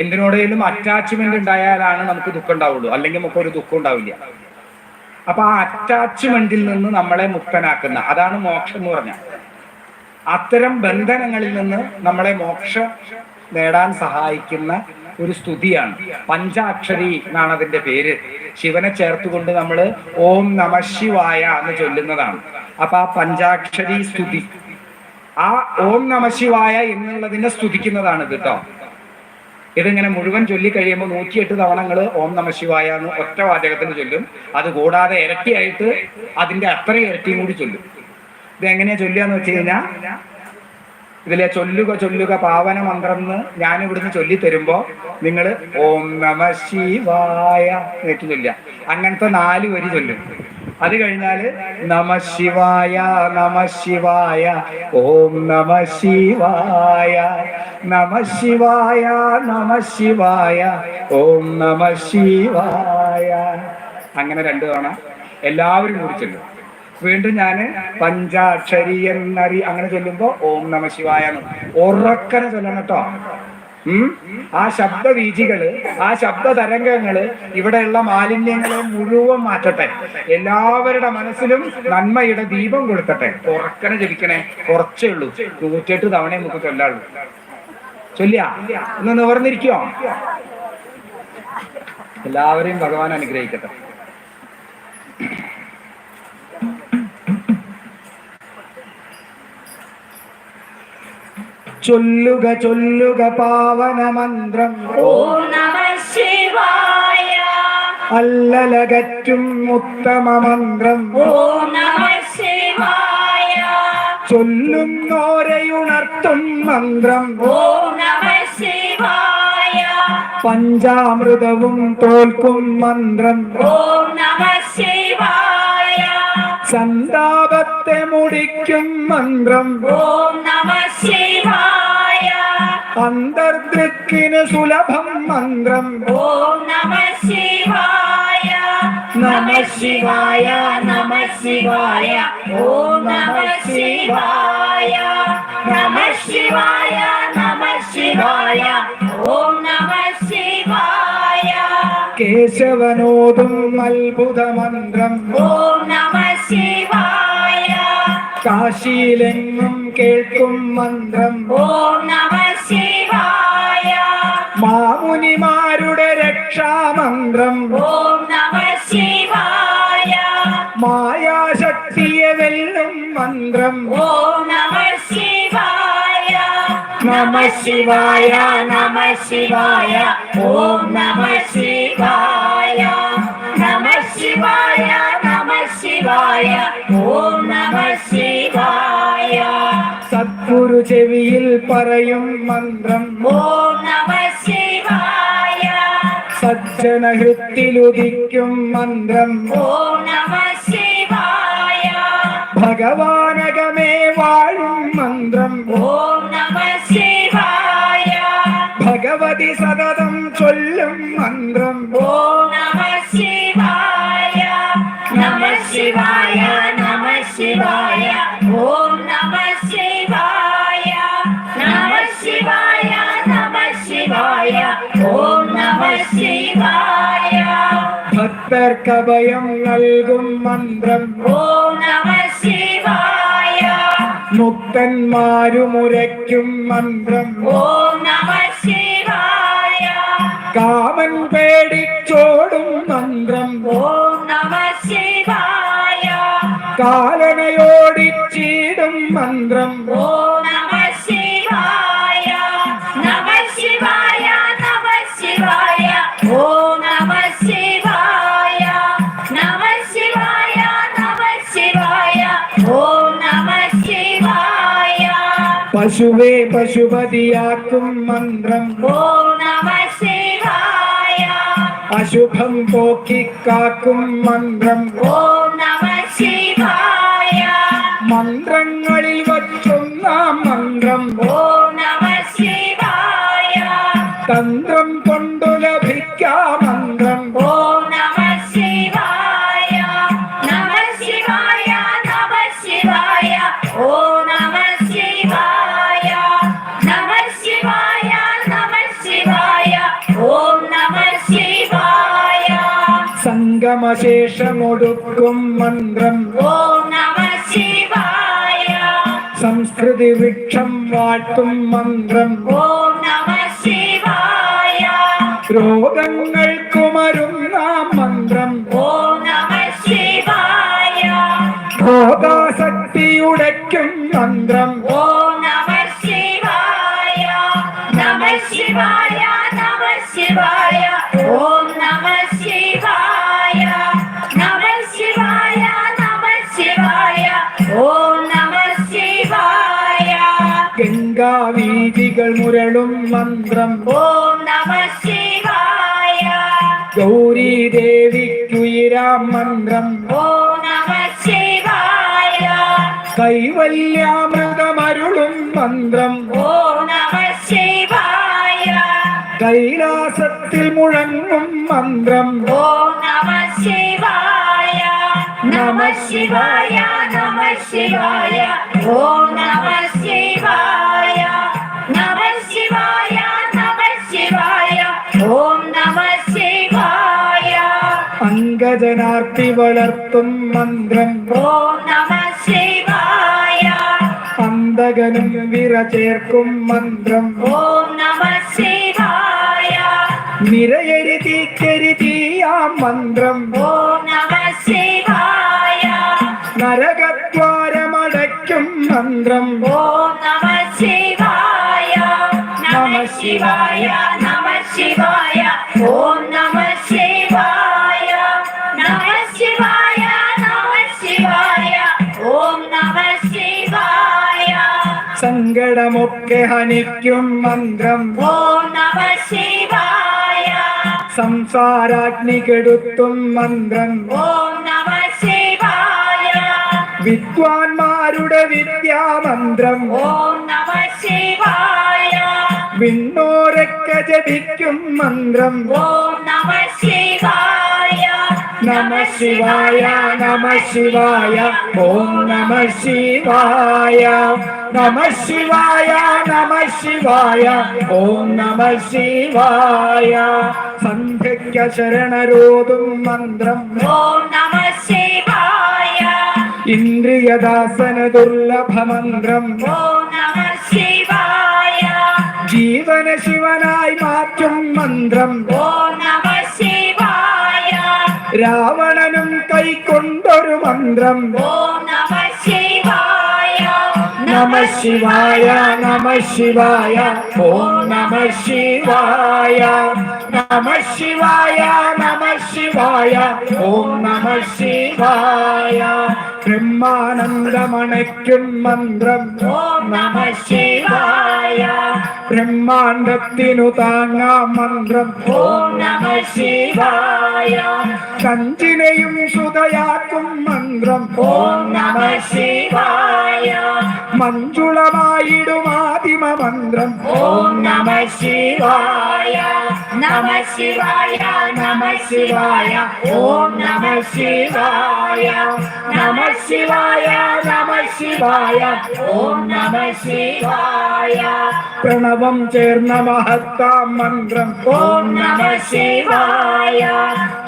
എന്തിനോടെങ്കിലും attachment ഉണ്ടായാലാണ് നമുക്ക് ദുഃഖം ഉണ്ടാവുള്ളൂ അല്ലെങ്കിൽ നമുക്ക് ഒരു ദുഃഖം ഉണ്ടാവില്ല. അപ്പൊ ആ അറ്റാച്ച്മെന്റിൽ നിന്ന് നമ്മളെ മുക്തനാക്കുന്ന അതാണ് മോക്ഷം എന്ന് പറഞ്ഞ അത്തരം ബന്ധനങ്ങളിൽ നിന്ന് നമ്മളെ മോക്ഷം നേടാൻ സഹായിക്കുന്ന ഒരു സ്തുതിയാണ്. പഞ്ചാക്ഷരി എന്നാണ് അതിന്റെ പേര്. ശിവനെ ചേർത്തുകൊണ്ട് നമ്മൾ ഓം നമ ശിവായ എന്ന് ചൊല്ലുന്നതാണ്. അപ്പൊ ആ പഞ്ചാക്ഷരി സ്തുതി. ആ ഓം നമ ശിവായ എന്നുള്ളതിനെ സ്തുതിക്കുന്നതാണ് കേട്ടോ. ഇതിങ്ങനെ മുഴുവൻ ചൊല്ലിക്കഴിയുമ്പോൾ നൂറ്റിയെട്ട് തവണങ്ങൾ ഓം നമ ശിവായ എന്ന് ഒറ്റ വാചകത്തിൽ ചൊല്ലും. അത് കൂടാതെ ഇരട്ടിയായിട്ട് അതിന്റെ അത്ര ഇരട്ടിയും കൂടി ചൊല്ലും. ഇത് എങ്ങനെയാ ചൊല്ലുകയെന്ന് വെച്ച് കഴിഞ്ഞാൽ ഇതിലെ ചൊല്ലുക ചൊല്ലുക പാവന മന്ത്രം എന്ന് ഞാൻ ഇവിടുന്ന് ചൊല്ലി തരുമ്പോ നിങ്ങൾ ഓം നമ ശിവായ ചൊല്ലുക. അങ്ങനത്തെ നാല് വരി ചൊല്ലും. അത് കഴിഞ്ഞാൽ നമ ശിവായ നമ ശിവായ ഓം നമ ശിവായ നമ ശിവായ നമ ശിവായ ഓം നമ ശിവായ. അങ്ങനെ രണ്ടു തവണ എല്ലാവരും കൂടി വീണ്ടും ഞാൻ പഞ്ചാക്ഷരി എന്നറി അങ്ങനെ ചൊല്ലുമ്പോ ഓം നമ ശിവായ ഉറക്കനെ ചൊല്ലണം കേട്ടോ. ആ ശബ്ദവീചികൾ ആ ശബ്ദ തരംഗങ്ങൾ ഇവിടെയുള്ള മാലിന്യങ്ങളെ മുഴുവൻ മാറ്റട്ടെ. എല്ലാവരുടെ മനസ്സിലും നന്മയുടെ ദീപം കൊടുക്കട്ടെ ഉറക്കനെ ജപിക്കണേ. കുറച്ചേ ഉള്ളൂ. നൂറ്റെട്ട് തവണ നമുക്ക് ചൊല്ലാള്ളൂ. ചൊല്ലിയാ? ഒന്ന് നിവർന്നിരിക്കോ? എല്ലാവരെയും ഭഗവാൻ അനുഗ്രഹിക്കട്ടെ. ചൊല്ലുക ചൊല്ലുക പാവന മന്ത്രം. ഓം നമ ശിവായ. അല്ലലകറ്റും ഉത്തമ മന്ത്രം. ചൊല്ലുന്നോരെയുണർത്തും മന്ത്രം. പഞ്ചാമൃതവും തോൽക്കും മന്ത്രം. സന്താപത്തെ മുടിക്കും മന്ത്രം. ഓ നമ ശിവായ അന്തർദൃക്കിന് സുലഭം മന്ത്രം. ഓം നമ ശിവായ. നമ ശിവായ നമ ശിവായ. ഓം നമ ശിവായ. നമ ശിവായ നമ ശിവായ. ഓം നമ ശിവായ. കേശവനോദും അത്ഭുത മന്ത്രം. ഓം നമ ശിവായ. കാശിയിലെങ്ങും കേൾക്കും മന്ത്രം. ഓം നമ നമ ശിവായ നമ ശിവായ ഓം നമ ശിവായ നമ ശിവായ നമ ശിവായ ഓം നമ ശിവായ സദ്ഗുരു ചെവിയിൽ പറയും മന്ത്രം. ഓം നമ ശിവായ സജ്ജനഹൃത്തിലുദിക്കും മന്ത്രം. ഓം നമ ശിവായ ഭഗവാനകമേ വാഴും. സതതം ചൊല്ലും മന്ത്രം. ഓ നമ ശിവായ നമ ശിവായ നമ ശിവായ. ഓം നമ ശിവായ നമ ശിവായ നമ ശിവായ. ഓം നമ ശിവായ. ഭക്തർക്കഭയം നൽകും മന്ത്രം. ഓം നമ ശിവായ. മുക്തന്മാരുമുരയ്ക്കും മന്ത്രം. ഓം കാമൻ പേടിച്ചോടും മന്ത്രം. ഓം നമ ശിവായ. കാലനയോടിച്ചീടും മന്ത്രം. ഓം നമ ശിവായ. നമ ശിവായ നമ ശിവായ. ഓം നമ ശിവായ. നമ ശിവായ നമ ശിവായ. ഓം നമ ശിവായ. പശുവേ പശുപതിയാക്കും മന്ത്രം. ഓം നമ അശുഭം പോക്കിക്കാക്കും മന്ത്രം. ഓം നമ ശിവായ. മന്ത്രങ്ങളിൽ വച്ചുന്ന മന്ത്രം. ഓം സംഗമശേഷമൊടുക്കും മന്ത്രം. ഓം നമ ശിവായ. സംസ്കൃതി വൃക്ഷം വാഴ്ത്തും മന്ത്രം. ഓം നമ ശിവായ. രോഗങ്ങൾക്കു മരുന്ന മന്ത്രം. ഓം നമ ശിവായ. ഭോഗാസക്തിയുടയ്ക്കും മന്ത്രം. ഓം നമ ശിവായ. നമ ശിവായ നമ ശിവായ. ഓം നമ ഗംഗാവീതികൾ മന്ത്രം ഓം നമ ശിവായ. ഗൗരി ദേവിക്കുയിരാം മന്ത്രം. ഓം നമ ശിവായ. കൈവല്യാമൃതമരുളും മന്ത്രം. ഓം നമ ശിവായ. കൈലാസത്തിൽ മുഴങ്ങും മന്ത്രം. ഓം നമ ശിവായ. നമ ശിവായ നമ ശിവായ. ഓം നമ ശിവായ. അംഗജനാർത്തി വളർത്തും മന്ത്രം. അന്തകനും വിറ ചേർക്കും മന്ത്രം. നിരയരുതി നിരയരുതിക്കരിതീയാം മന്ത്രം. നരകദ്വാരമടയ്ക്കും മന്ത്രം. ഓം ഹനിക്കും മന്ത്രം ഓം നമ ശിവായ സംസാരാഗ്നി കെടുത്തും മന്ത്രം ഓം നമ ശിവായ വിദ്വാൻമാരുടെ വിദ്യാമന്ത്രം ഓം നമ ശിവായ വിണ്ണോരൊക്കെ ജപിക്കും മന്ത്രം ഓം നമ ശിവായ നമ ശിവായ നമ ശിവായ ഓം നമ ശിവായ. നമ ശിവായ നമ ശിവായ ഓം നമ ശിവായ. സന്ധ്യയ്ക്ക ശരണരോതും മന്ത്രം. ഓം നമ ശിവായ. ഇന്ദ്രിയദാസന ദുർലഭമന്ത്രം ഓം നമ ശിവായ. ജീവന ശിവനായി മാറ്റും മന്ത്രം. ഓം രാവണനും കൈക്കൊണ്ടൊരു മന്ത്രം. നമ ശിവായ നമ ശിവായ ഓം നമ ശിവായ. നമ ശിവായ നമ ശിവായ ഓം നമ ശിവായ. ബ്രഹ്മാനന്ദമണയ്ക്കും മന്ത്രം. ഓം നമ ശിവായ. ബ്രഹ്മാണ്ടത്തിനു താങ്ങാം മന്ത്രം. ഓം നമ ശിവായ. കഞ്ചിനെയും സുതയാക്കും മന്ത്രം. ഓം നമ ശിവായ. മഞ്ജുളമായിടുമാദിമ മന്ത്രം. ഓം നമ ശിവായ. നമ ശിവായ നമ ശിവായ. ഓം നമ ശിവായ. നമ ശിവായ നമ ശിവായ. ഓം നമ ശിവായ. പ്രണവം ചേർന്ന മഹത്താം മന്ത്രം. ഓം നമ ശിവായ.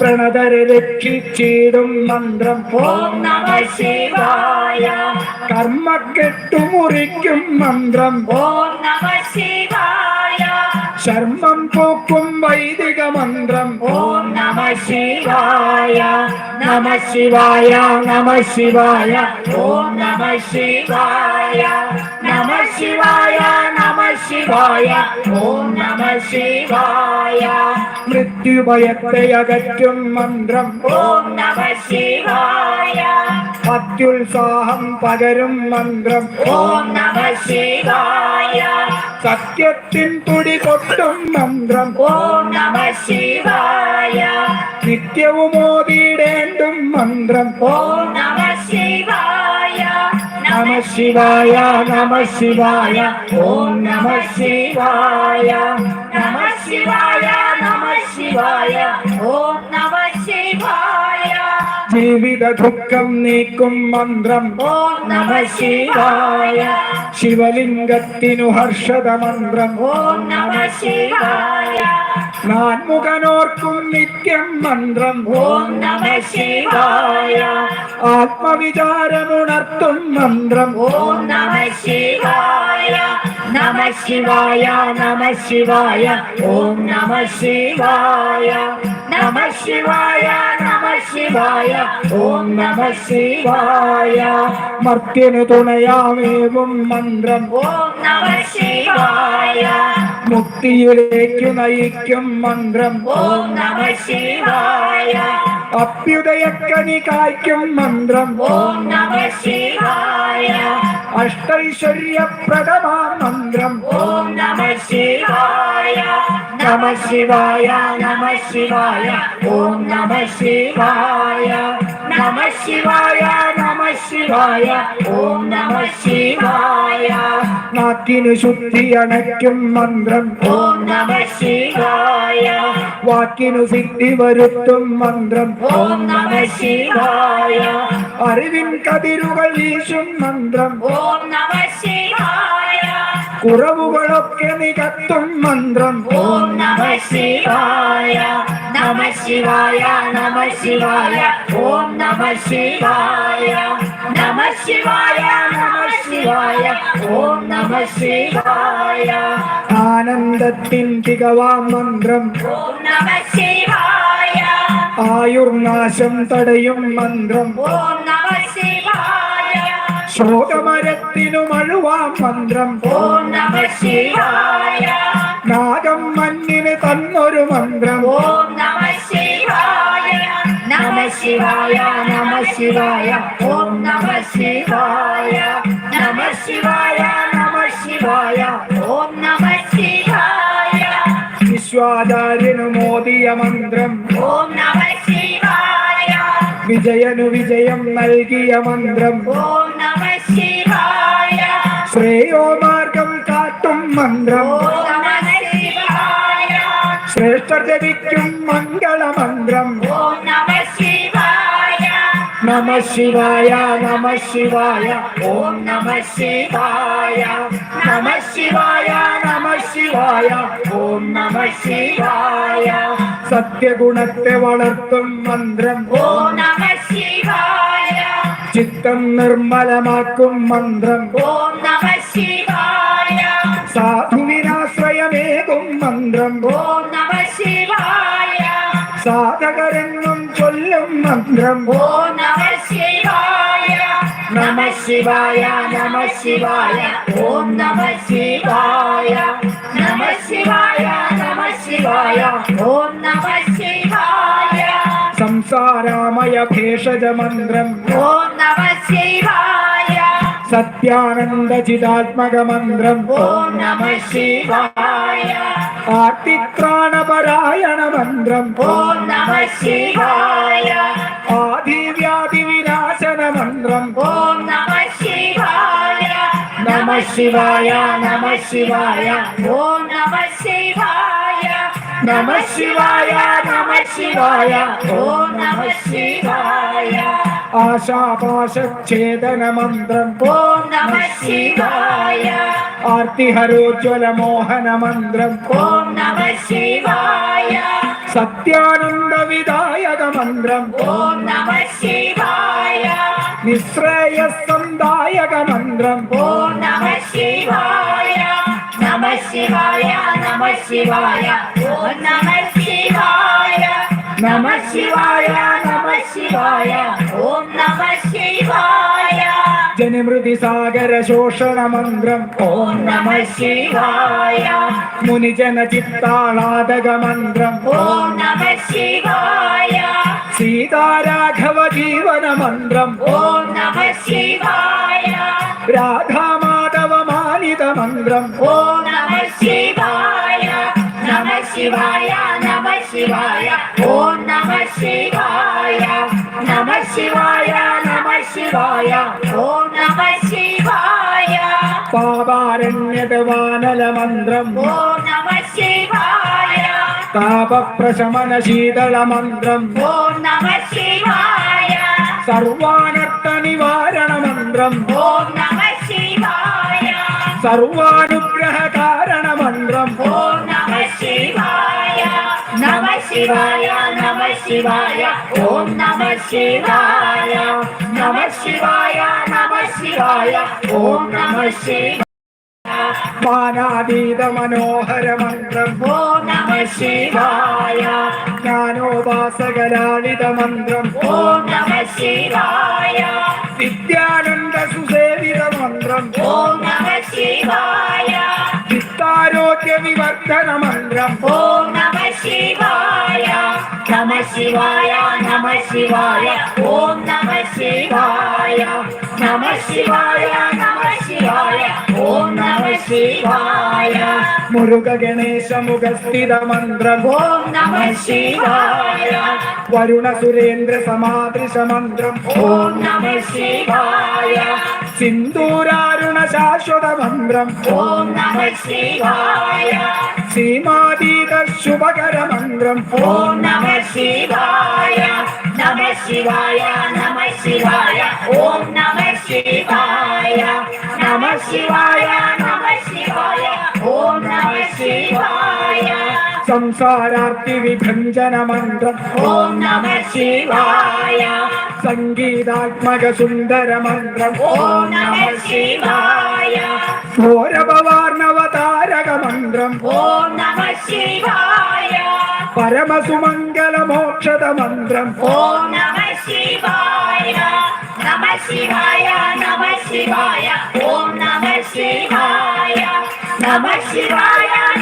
പ്രണതരെ രക്ഷിച്ചിടും മന്ത്രം. ഓം നമ ശിവായ. കർമ്മക്കെട്ടുമുറിക്കും മന്ത്രം. ഓം നമ ശിവായ. ശർമ്മം പോക്കും വൈദിക മന്ത്രം ഓം നമ ശിവായ നമ ശിവായ നമ ശിവായ ഓം നമ ശിവായ നമ ശിവായ നമ ശിവായ ഓം നമ ശിവായ മൃത്യുഭയത്തെ അകറ്റും മന്ത്രം ഓം നമ ശിവായ അത്യുത്സാഹം പകരും മന്ത്രം. ഓം നമ ശിവായ. സത്യത്തിൻ തുടി കൊട്ടും മന്ത്രം. ഓം നമ ശിവായ. നിത്യവും ഓതിയിടേണ്ടും മന്ത്രം. ഓം നമ ശിവായ. നമ ശിവായ നമ ശിവായ. ഓം നമ ശിവായ. നമ ശിവായ നമ ശിവായ. ഓം ജീവിത ദുഃഖം നീക്കും മന്ത്രം. ഓ നമ ശിവായ. ശിവലിംഗത്തിനു ഹർഷത മന്ത്രം. ഓ നമ ശിവായ. നാൻമുഖനോർക്കും നിത്യം മന്ത്രം. ഓം നമ ശിവായ. ആത്മവിചാരമുണർത്തും മന്ത്രം. ഓം നമ ശിവായ. നമ ശിവായ നമ ശിവായ. ഓം നമ ശിവായ. നമ ശിവായ ശിവായ ഓം നമ ശിവായ മർത്യന് തുണയാമേവും മന്ത്രം. ഓം നമ ശിവായ മുക്തിയിലേക്ക് നയിക്കും മന്ത്രം. ഓം നമ ശിവായ അഭ്യുദയക്കനി കായ്ക്കും മന്ത്രം. ഓം നമ ശിവായ അഷ്ടൈശ്വര്യപ്രദമാ മന്ത്രം ഓം നമ ശിവായ നമ ശിവായ നമ ശിവായ ഓം നമ ശിവായ നമ ശിവായ നമ ശിവായ ഓം നമ ശിവായ. നാക്കിന് ശുദ്ധി അണയ്ക്കും മന്ത്രം. ഓം നമ ശിവായ. വാക്കിനു സിദ്ധി വരുത്തും മന്ത്രം. ഓം നമ ശിവായ. അറിവിൻ കതിരുകൾ വീശും മന്ത്രം. ഓം നമ ശിവായ. കുറവുകളൊക്കെ നികത്തും മന്ത്രം. ഓം നമ ശിവായ നമ ശിവായ നമ ശിവായ. ഓം നമ ശിവായ നമ ശിവായ നമ ശിവായ. ഓം നമ ശിവായ. ആനന്ദത്തിൻ തികവാം മന്ത്രം. ഓം നമ ശിവായ. ആയുർനാശം തടയും മന്ത്രം. ഓം ശോകമരത്തിനു മഴുവാം മന്ത്രം. ഓം നമ ശിവായ. നാഗം മണ്ണിന് തന്നൊരു മന്ത്രം. ഓം നമ ശിവായ. നമ ശിവായ നമ ശിവായ. ഓം നമ ശിവായ. നമ ശിവായ നമ ശിവായ. ഓം നമ ശിവായ. വിശ്വാചാര്യനു മോദിയ മന്ത്രം. ഓം നമ ശിവായ. വിജയനു വിജയം നൽകിയ മന്ത്രം. ഓം ശ്രേയോ മാർഗം കാട്ടും മന്ത്രം. ശ്രേഷ്ഠ ജപിക്കും മംഗളമന്ത്രം. നമ ശിവായ നമ ശിവായ ഓം നമ ശിവായ നമ ശിവായ നമ ശിവായ ഓം നമ ശിവായ. സത്യഗുണത്തെ വളർത്തും മന്ത്രം. ഓം നമ ശിവായ. ചിത്തം നിർമ്മലമാക്കും മന്ത്രം. ഓം നമ ശിവായ. സാധുവിനാശ്രയമേകും മന്ത്രം. ഓം നമ ശിവായ. സാധകരെന്നും ചൊല്ലും മന്ത്രം. ഓം നമ ശിവായ. നമ ശിവായ നമ ശിവായ. ഓം നമ ശിവായ. നമ ശിവായ നമ ശിവായ. ഓം നമ ശിവായ സംസാരാമയ ഭേഷജ മന്ത്രം ഓം നമ ശിവായ സത്യാനന്ദ ചിതാത്മക മന്ത്രം ഓം നമ ശിവായ ആർത്തിത്രാണപരായണ മന്ത്രം ഓം നമ ശിവായ ആദിവ്യാധി വിനാശന മന്ത്രം ഓം നമ ശിവായ നമ ശിവായ നമ ശിവായ ഓം നമ ശിവായ നമ ശിവായ നമ ശിവായ ഓം നമ ശിവായ. ആശാപാശഛേദന മന്ത്രം ഓം നമ ശിവായ. ആർത്തിഹരോജ്വല മോഹന മന്ത്രം ഓ നമ ശിവായ. സത്യാനന്ദ വിദായക മന്ത്രം ഓ നമ ശിവായ. നിശ്രേയസന്ദായക മന്ത്രം ഓ നമ ശിവായ. ശിവായ നമ ശിവായ ഓം നമ ശിവായ നമ ശിവായ നമ ശിവായ ഓം നമ ശിവായ. ജനമൃതി സാഗര ശോഷണ മന്ത്രം. ഓം നമ ശിവായ. മുനിജന ചിത്താളാതക മന്ത്രം. ഓം നമ ശിവായ. സീതാരാഘവ ജീവന മന്ത്രം. ഓം നമ ശിവായ. രാധാമാധവ മാനിത മന്ത്രം ഓം നമ ശിവായ നമ ശിവായ നമ ശിവായ ഓം നമ ശിവായ നമ ശിവായ നമ ശിവായ ഓം നമ ശിവായ പാപാരണ്യത വാനല മന്ത്രം ഓം നമ ശിവായ താപപ്രശമന ശീതള മന്ത്രം ഓം നമ സർവാനുഗ്രഹ കാരണ മന്ത്രം ഓം നമ ശിവായ നമ ശിവായ ഓം നമ ശിവായ നമ ശിവായ നമ ശിവായ ഓം നമ ശിവായ. മാനാതീത മനോഹര മന്ത്രം. ഓം നമ ശിവായ. ജ്ഞാനോപാസകലാളിത മന്ത്രം. ഓം നമ ശിവായ. വിദ്യാനന്ദ സുസേവിത മന്ത്രം ഓം നമ ശിവായ. ചിത്താരോഗ്യ വിവർദ്ധന മന്ത്രം ഓം നമ ശിവായ. നമ ശിവായ നമ ശിവായ. ഓം നമ ശിവായ. നമ ശിവായ നമ മുരുക ഗണേശ മുഖസ്ഥിത മന്ത്രം ഓം നമ ശിവായ. സുരേന്ദ്ര സമാദൃശ മന്ത്രം ഓം നമ ശിവായ. സിന്ദൂരാരുണ ശാശ്വത മന്ത്രം ഓം നമ ശിവായ. സീമാതീത ശുഭകര മന്ത്രം ഓം നമ ശിവായ. സംസാരാർത്ഥി വിഭഞ്ജന മന്ത്രം. ഓം നമ ശിവായ. സംഗീതാത്മക സുന്ദര മന്ത്രം. ഓം നമ ശിവായ. സൗരഭവാർണവതാരക മന്ത്രം. ഓം നമ ശിവായ. പരമസുമംഗല മോക്ഷത മന്ത്രം. ഓം നമ ശിവായ. നമ ശിവായ നമ ശിവായ. ഓം നമ ശിവായ. നമ ശിവായ